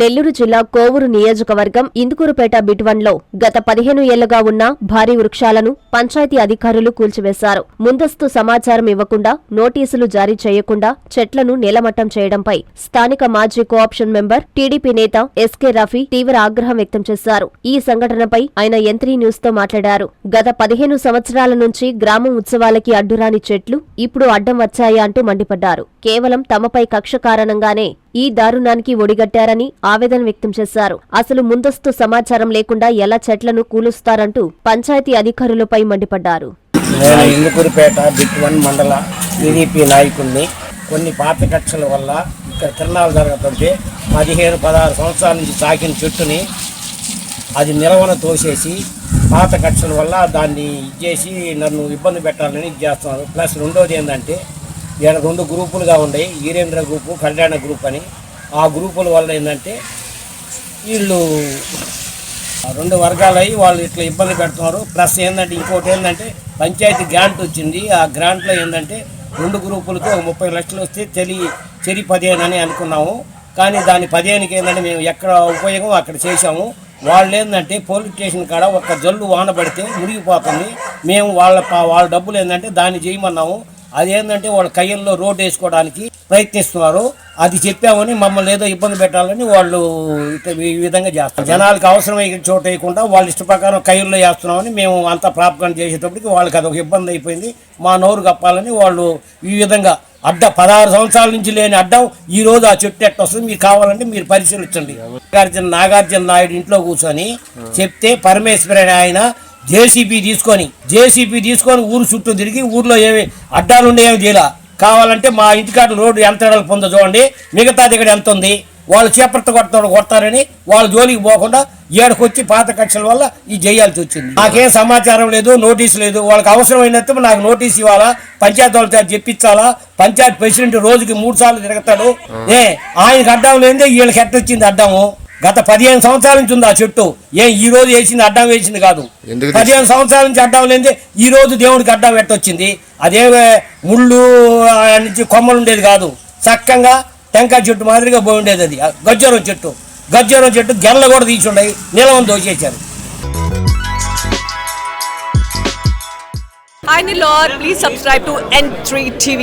నెల్లూరు జిల్లా కోవూరు నియోజకవర్గం ఇందుకూరుపేట బిట్వన్లో గత పదిహేను ఏళ్ళుగా ఉన్న భారీ వృక్షాలను పంచాయతీ అధికారులు కూల్చివేశారు. ముందస్తు సమాచారం ఇవ్వకుండా నోటీసులు జారీ చేయకుండా చెట్లను నేలమట్టం చేయడంపై స్థానిక మాజీ కోఆప్షన్ మెంబర్ టీడీపీ నేత ఎస్కే రఫీ తీవ్ర ఆగ్రహం వ్యక్తం చేశారు. ఈ సంఘటనపై ఆయన ఎంత్రీ న్యూస్తో మాట్లాడారు. గత పదిహేను సంవత్సరాల నుంచి గ్రామం ఉత్సవాలకి అడ్డురాని చెట్లు ఇప్పుడు అడ్డం వచ్చాయా అంటూ మండిపడ్డారు. కేవలం తమపై కక్ష కారణంగానే ఈ దారుణానికి ఒడిగట్టారని ఆవేదన వ్యక్తం చేశారు. అసలు ముందస్తు సమాచారం లేకుండా ఎలా చెట్లను కూలుస్తారంటూ పంచాయతీ అధికారులపై మండిపడ్డారు. నేను ఇందుకూరుపేట బిట్ వన్ మండల టీడీపీ నాయకుడిని కొన్ని పాత కక్షల వల్ల ఇక్కడ తిరణాలు జరుగుతుంటే పదిహేను పదహారు సంవత్సరాల నుంచి సాకిన చెట్టుని అది నిలవన తోసేసి పాత కక్షల వల్ల దాన్ని ఇచ్చేసి నన్ను ఇబ్బంది పెట్టాలని ఇది చేస్తున్నారు. ప్లస్ రెండోది ఏంటంటే ఇక్కడ రెండు గ్రూపులుగా ఉన్నాయి. వీరేంద్ర గ్రూపు కళ్యాణ గ్రూప్ అని. ఆ గ్రూపుల వల్ల ఏంటంటే వీళ్ళు రెండు వర్గాలై వాళ్ళు ఇట్లా ఇబ్బంది పెడుతున్నారు. ప్లస్ ఏంటంటే ఇంకోటి ఏంటంటే పంచాయతీ గ్రాంట్ వచ్చింది. ఆ గ్రాంట్లో ఏంటంటే రెండు గ్రూపులకు ముప్పై లక్షలు వస్తే చెలి చెరి పదిహేను అని అనుకున్నాము. కానీ దాని పదిహేనుకి ఏంటంటే మేము ఎక్కడ ఉపయోగం అక్కడ చేశాము. వాళ్ళు ఏంటంటే పోలీస్ స్టేషన్ కాడ ఒక జల్లు వాన పడితే మునిగిపోతుంది. మేము వాళ్ళ వాళ్ళ డబ్బులు ఏంటంటే దాన్ని చేయమన్నాము. అదేంటంటే వాళ్ళ కయ్యల్లో రోడ్డు వేసుకోవడానికి ప్రయత్నిస్తున్నారు. అది చెప్పామని మమ్మల్ని ఏదో ఇబ్బంది పెట్టాలని వాళ్ళు ఈ విధంగా చేస్తారు జనాలకు అవసరమైన చోట వేయకుండా వాళ్ళ ఇష్ట ప్రకారం కయ్యల్లో వేస్తున్నామని మేము అంత ప్రాపకాండ చేసేటప్పటికి వాళ్ళకి అదొక ఇబ్బంది అయిపోయింది. మా నోరు కప్పాలని వాళ్ళు ఈ విధంగా అడ్డ పదహారు సంవత్సరాల నుంచి లేని అడ్డం ఈ రోజు ఆ చెట్టు ఎట్ట వస్తుంది? మీకు కావాలంటే మీరు పరిశీలించండి. నాగార్జున నాగార్జున నాయుడు ఇంట్లో కూర్చొని చెప్తే పరమేశ్వరుడు అనే ఆయన జేసీబీ తీసుకొని జేసీబీ తీసుకొని ఊరు చుట్టూ తిరిగి ఊర్లో ఏమి అడ్డాలు ఉండేవి తీలా కావాలంటే మా ఇంటికాడ రోడ్డు ఎంత ఎడలు పొందో చూడండి. మిగతా దగ్గర ఎంత ఉంది? వాళ్ళు చేపట్ట కొడతారు కొడతారని వాళ్ళ జోలికి పోకుండా ఏడకొచ్చి పాత కక్షల వల్ల ఈ చేయాల్సి వచ్చింది. నాకేం సమాచారం లేదు నోటీస్ లేదు. వాళ్ళకి అవసరమైనట్టు నాకు నోటీస్ ఇవ్వాలా? పంచాయతీ వాళ్ళ చెప్పించాలా? పంచాయతీ ప్రెసిడెంట్ రోజుకి మూడు సార్లు తిరుగుతాడు. ఏ ఆయనకి అడ్డం లేదే వీళ్ళకి ఎట్టొచ్చింది అడ్డాము అడ్డము? గత పదిహేను సంవత్సరాల నుంచి ఉంది ఆ చెట్టు. ఏ ఈ రోజు వేసింది అడ్డం వేసింది కాదు. పదిహేను సంవత్సరాల నుంచి అడ్డం లేదే ఈ రోజు దేవుడికి అడ్డం ఎట్టొచ్చింది అదే ముళ్ళు నుంచి కొమ్మలు ఉండేది కాదు. చక్కగా టెంకాయ చెట్టు మాదిరిగా పోయి ఉండేది అది. గజ్జరం చెట్టు. గజ్జరం చెట్టు గెల్ల కూడా తీసి ఉన్నాయి నీలవం దోచేశారు please subscribe to N3 TV.